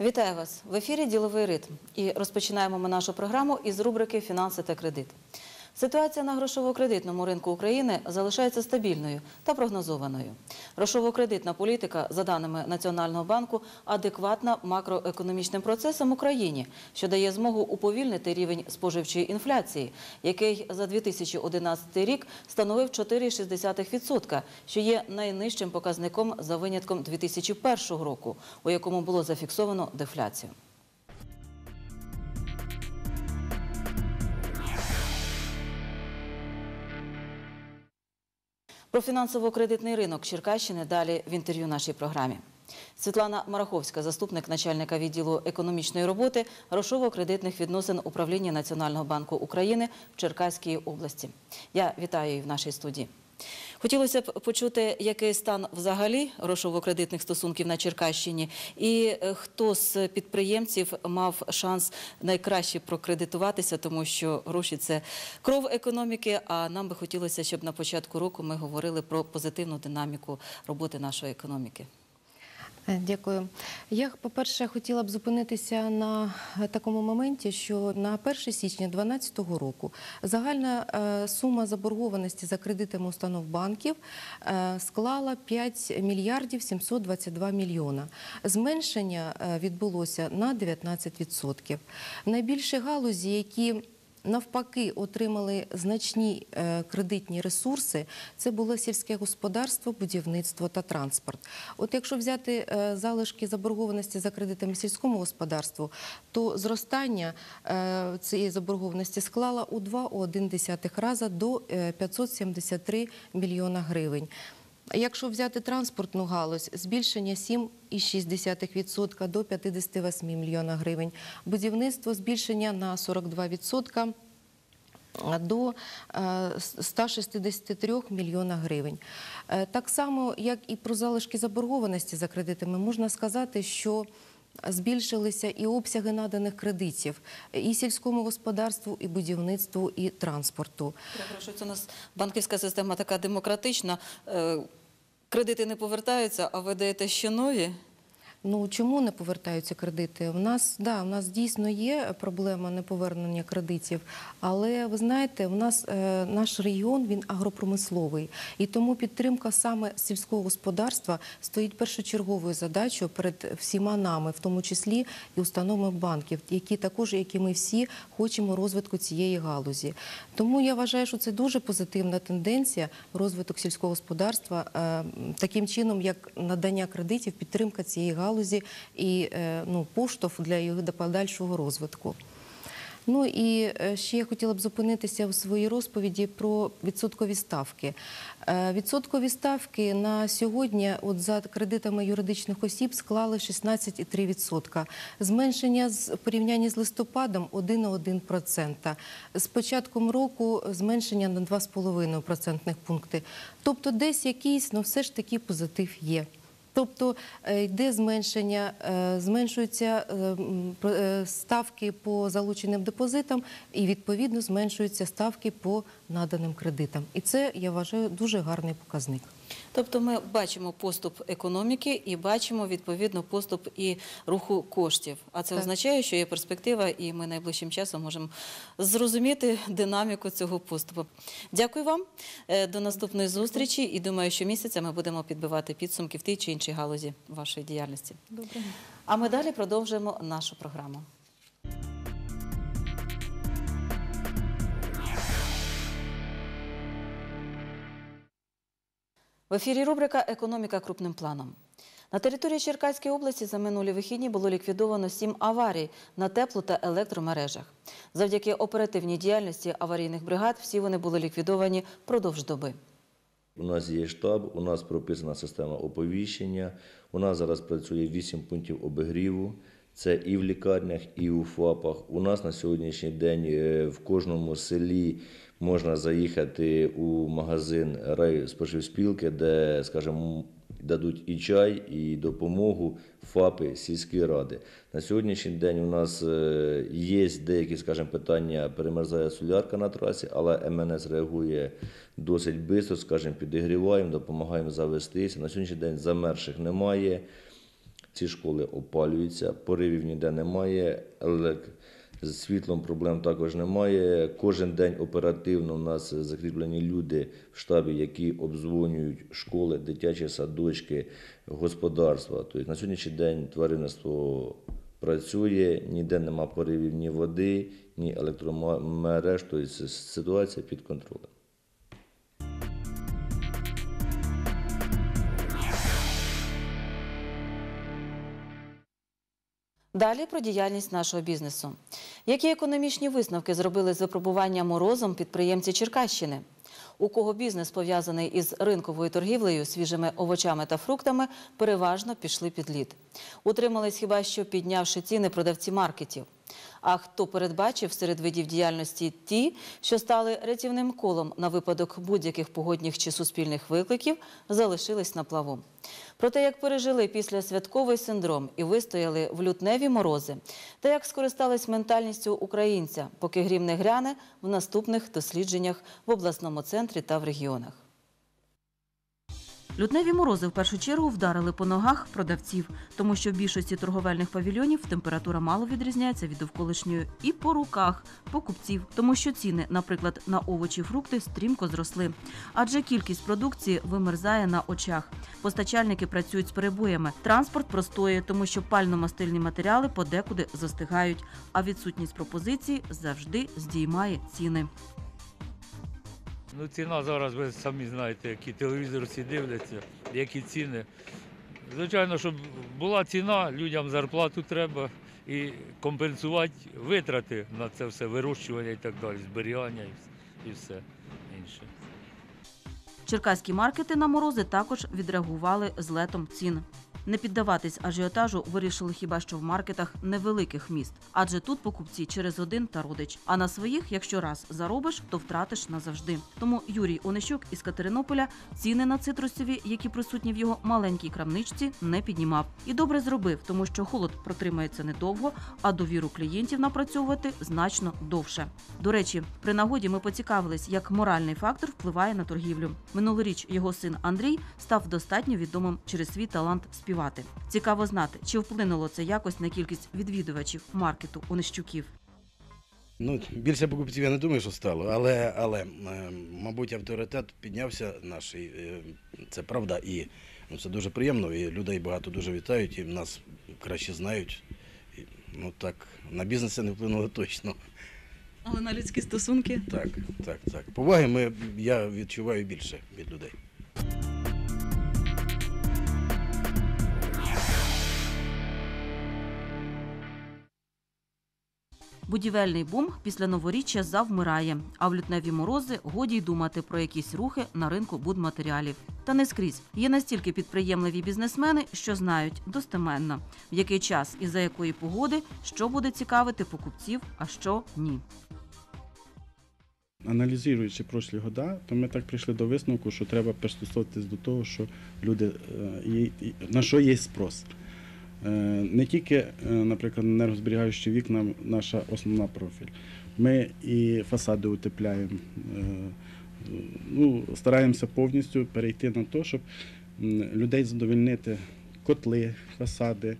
Вітаю вас в ефірі Діловий ритм. І розпочинаємо ми нашу програму із рубрики Фінанси та кредит. Ситуація на грошово-кредитному ринку України залишається стабільною та прогнозованою. Грошово-кредитна політика, за даними Національного банку, адекватна макроекономічним процесам Україні, що дає змогу уповільнити рівень споживчої інфляції, який за 2011 рік становив 4,6%, що є найнижчим показником за винятком 2001 року, у якому було зафіксовано дефляцію. Про фінансово-кредитний ринок Черкащини далі в інтерв'ю нашій програмі. Світлана Мараховська, заступник начальника відділу економічної роботи, грошово-кредитних відносин управління Національного банку України в Черкаській області. Я вітаю її в нашій студії. Хотілося б почути, який стан взагалі грошово-кредитних стосунків на Черкащині, і е, хто з підприємців мав шанс найкраще прокредитуватися, тому що гроші це кров економіки. А нам би хотілося, щоб на початку року ми говорили про позитивну динаміку роботи нашої економіки. Е, Дякую. Я, по-перше, хотіла б зупинитися на е, такому моменті, що на 1 січня 2012 року загальна е, сума заборгованості за кредитами установ банків склала 5 мільярдів 722 мільйона. Зменшення відбулося на 19%. Найбільші галузі, які навпаки отримали значні е, кредитні ресурси. Це було сільське господарство, будівництво та транспорт. От якщо взяти е, залишки заборгованості за кредитами сільському господарству, то зростання е, цієї заборгованості склало у 2,1 рази до е, 573 мільйона гривень. Якщо взяти транспортну галузь, збільшення 7,6% до 58 мільйона гривень. Будівництво збільшення на 42% до е, 163 мільйона гривень. Е, Так само, як і про залишки заборгованості за кредитами, можна сказати, що збільшилися і обсяги наданих кредитів і сільському господарству, і будівництву, і транспорту. Перепрошую, це у нас банківська система така демократична. Кредити не повертаються, а ви даєте ще нові. Ну чому не повертаються кредити? У нас да, у нас дійсно є проблема неповернення кредитів, але ви знаєте, у нас е, наш регіон він агропромисловий, і тому підтримка саме сільського господарства стоїть першочерговою задачею перед всіма нами, в тому числі і установами банків, які також, як і ми всі, хочемо розвитку цієї галузі. Тому я вважаю, що це дуже позитивна тенденція розвиток сільського господарства е, таким чином, як надання кредитів, підтримка цієї галузі і е, ну, поштовх для його подальшого розвитку. Ну і е, ще я хотіла б зупинитися у своїй розповіді про відсоткові ставки. Е, Відсоткові ставки на сьогодні, от за кредитами юридичних осіб, склали 16,3%. Зменшення з в порівнянні з листопадом 1,1%. З початком року зменшення на 2,5 процентних пункти. Тобто, десь якийсь, ну все ж таки позитив є. Тобто е, йде зменшення, е, зменшуються е, ставки по залученим депозитам і відповідно зменшуються ставки по наданим кредитам. І це я вважаю дуже гарний показник. Тобто ми бачимо поступ економіки і бачимо відповідно поступ і руху коштів. А це Так. означає, що є перспектива, і ми найближчим часом можемо зрозуміти динаміку цього поступу. Дякую вам. Е, До наступної зустрічі. І думаю, що місяця ми будемо підбивати підсумки в тій чи іншій галузі вашої діяльності. Добре. А ми далі продовжуємо нашу програму. В ефірі рубрика Економіка крупним планом. На території Черкаської області за минулі вихідні було ліквідовано сім аварій на тепло та електромережах. Завдяки оперативній діяльності аварійних бригад всі вони були ліквідовані впродовж доби. У нас є штаб, у нас прописана система оповіщення. У нас зараз працює 8 пунктів обігріву. Це і в лікарнях, і у ФАПах. У нас на сьогоднішній день е, в кожному селі можна заїхати у магазин райспоживспілки, де, скажімо, дадуть і чай, і допомогу ФАПи сільської ради. На сьогоднішній день у нас е, є деякі, скажімо, питання, перемерзає солярка на трасі, але МНС реагує досить швидко, скажімо, підігріваємо, допомагаємо завестися. На сьогоднішній день замерших немає. Ці школи опалюються, поривів ніде немає, з світлом проблем також немає. Кожен день оперативно у нас закріплені люди в штабі, які обдзвонюють школи, дитячі садочки, господарства. Тобто на сьогоднішній день тваринництво працює, ніде нема поривів ні води, ні електромереж. Тобто ситуація під контролем. Далі про діяльність нашого бізнесу. Які економічні висновки зробили з випробування морозом підприємці Черкащини? У кого бізнес пов'язаний із ринковою торгівлею свіжими овочами та фруктами, переважно пішли під лід. Утримались хіба що піднявши ціни продавці маркетів. А хто передбачив серед видів діяльності ті, що стали рятівним колом на випадок будь-яких погодних чи суспільних викликів, залишились на плаву. Про те, як пережили після святковий синдром і вистояли в лютневі морози, та як скористались ментальністю українця, поки грім не гряне в наступних дослідженнях в обласному центрі та в регіонах. Лютневі морози в першу чергу вдарили по ногах продавців, тому що в більшості торговельних павільйонів температура мало відрізняється від довколишньої, і по руках покупців, тому що ціни, наприклад, на овочі, фрукти стрімко зросли. Адже кількість продукції вимерзає на очах. Постачальники працюють з перебоями. Транспорт простоє, тому що пально-мастильні матеріали подекуди застигають. А відсутність пропозиції завжди здіймає ціни. Ну, ціна зараз, ви самі знаєте, які телевізор всі дивляться, які ціни. Звичайно, щоб була ціна, людям зарплату треба і компенсувати витрати на це все, вирощування і так далі, зберігання і все інше. Черкаські маркети на морози також відреагували злетом цін. Не піддаватись ажіотажу вирішили хіба що в маркетах невеликих міст, адже тут покупці через один та родич. А на своїх, якщо раз заробиш, то втратиш назавжди. Тому Юрій Онищук із Катеринополя ціни на цитрусові, які присутні в його маленькій крамничці, не піднімав. І добре зробив, тому що холод протримається недовго, а довіру клієнтів напрацьовувати значно довше. До речі, при нагоді ми поцікавились, як моральний фактор впливає на торгівлю. Минулоріч його син Андрій став достатньо відомим через свій талант співати. Цікаво знати, чи вплинуло це якось на кількість відвідувачів маркету Онищуків. Ну, більше покупців я не думаю, що стало, але, але е, мабуть, авторитет піднявся наш. і, е, Це правда. І ну, це дуже приємно. І людей багато дуже вітають, і нас краще знають. І, ну так, на бізнес це не вплинуло точно. Але на людські стосунки Так, так, так. Поваги ми, я відчуваю більше від людей. Будівельний бум після новоріччя завмирає, а в лютневі морози годі й думати про якісь рухи на ринку будматеріалів. Та не скрізь є настільки підприємливі бізнесмени, що знають достеменно, в який час і за якої погоди що буде цікавити покупців, а що ні. Аналізуючи прошлі года, то ми так прийшли до висновку, що треба пристосуватись до того, що люди е, на що є спрос. Е, Не тільки, е, наприклад, енергозберігаючі вікна наша основна профіль. Ми і фасади утепляємо. е, Ну, стараємося повністю перейти на те, щоб людей задовольнити котли, фасади,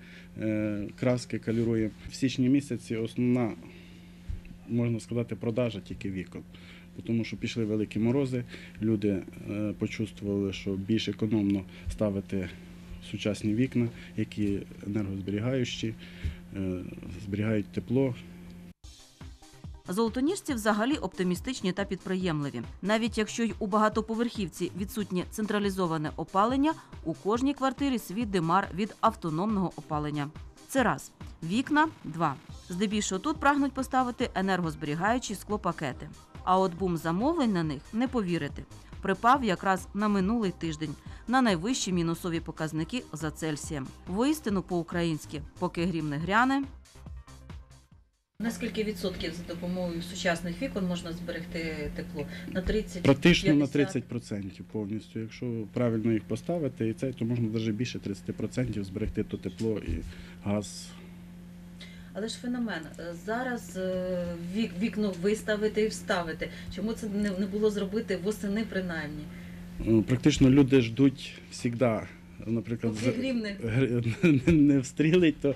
краски каліруємо. В січні місяці основна можна сказати, продажа тільки вікон. Тому що пішли великі морози, люди почувствували, що більш економно ставити сучасні вікна, які енергозберігаючі, е, зберігають тепло, Золотоніжці взагалі оптимістичні та підприємливі. Навіть якщо й у багатоповерхівці відсутнє централізоване опалення, у кожній квартирі свій димар від автономного опалення. Це раз. Вікна два. Здебільшого тут прагнуть поставити енергозберігаючі склопакети. А от бум замовлень на них не повірити. Припав якраз на минулий тиждень на найвищі мінусові показники за Цельсієм. Воістину по-українськи, поки грім не гряне, Наскільки відсотків за допомогою сучасних вікон можна зберегти тепло? На 30? практично на 50? 30% повністю. Якщо правильно їх поставити, і це, то можна навіть більше 30% зберегти то тепло і газ. Але ж феномен. Е, Зараз е, вік, вікно виставити і вставити. Чому це не, було зробити восени принаймні? Е, Практично люди ждуть завжди наприклад, Поки не- встрілить, то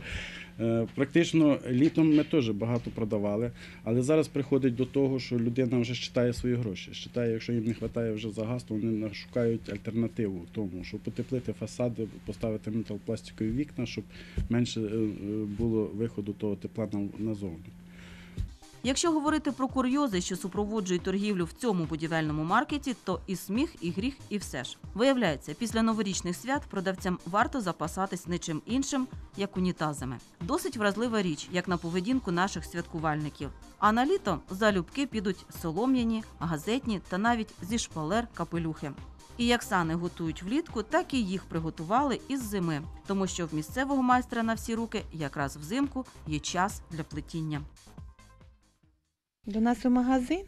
практично літом ми теж багато продавали. Але зараз приходить до того, що людина вже считає свої гроші. Считає, якщо їм не вистачає вже за газ, то вони шукають альтернативу тому, щоб потеплити фасади, поставити металопластикові вікна, щоб менше е, е, було виходу того тепла на- назовні. Якщо говорити про курйози, що супроводжують торгівлю в цьому будівельному маркеті, то і сміх, і гріх, і все ж. Виявляється, після новорічних свят продавцям варто запасатись не чим іншим, як унітазами. Досить вразлива річ, як на поведінку наших святкувальників. А на літо залюбки підуть солом'яні, газетні та навіть зі шпалер капелюхи. І як сани готують влітку, так і їх приготували із зими, тому що в місцевого майстра на всі руки якраз взимку є час для плетіння. До нас у магазин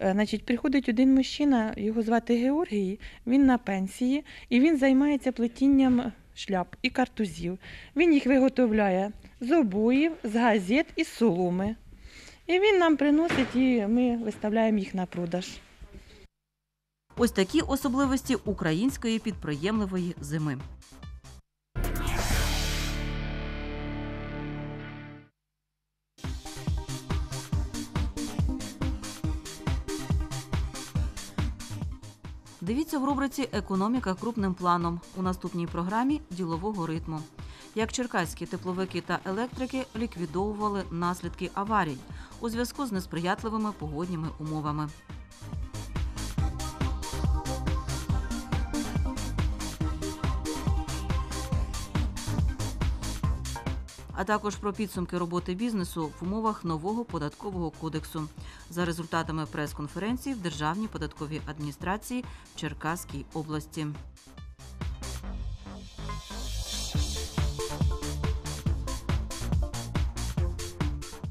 е, значить, приходить один мужчина, його звати Георгій, він на пенсії і він займається плетінням шляп і картузів. Він їх виготовляє з обоїв, з газет і з соломи. І він нам приносить, і ми виставляємо їх на продаж. Ось такі особливості української підприємливої зими. Дивіться в рубриці Економіка крупним планом у наступній програмі ділового ритму. Як черкаські тепловики та електрики ліквідовували наслідки аварій у зв'язку з несприятливими погодніми умовами. А також про підсумки роботи бізнесу в умовах нового податкового кодексу за результатами прес-конференції в Державній податковій адміністрації в Черкаській області.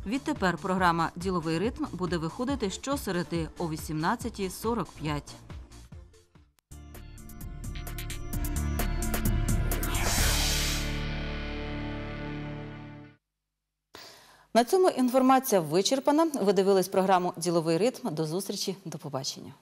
Відтепер програма Діловий ритм буде виходити щосереди о 18.45. На цьому інформація вичерпана. Ви дивились програму Діловий ритм. До зустрічі, до побачення.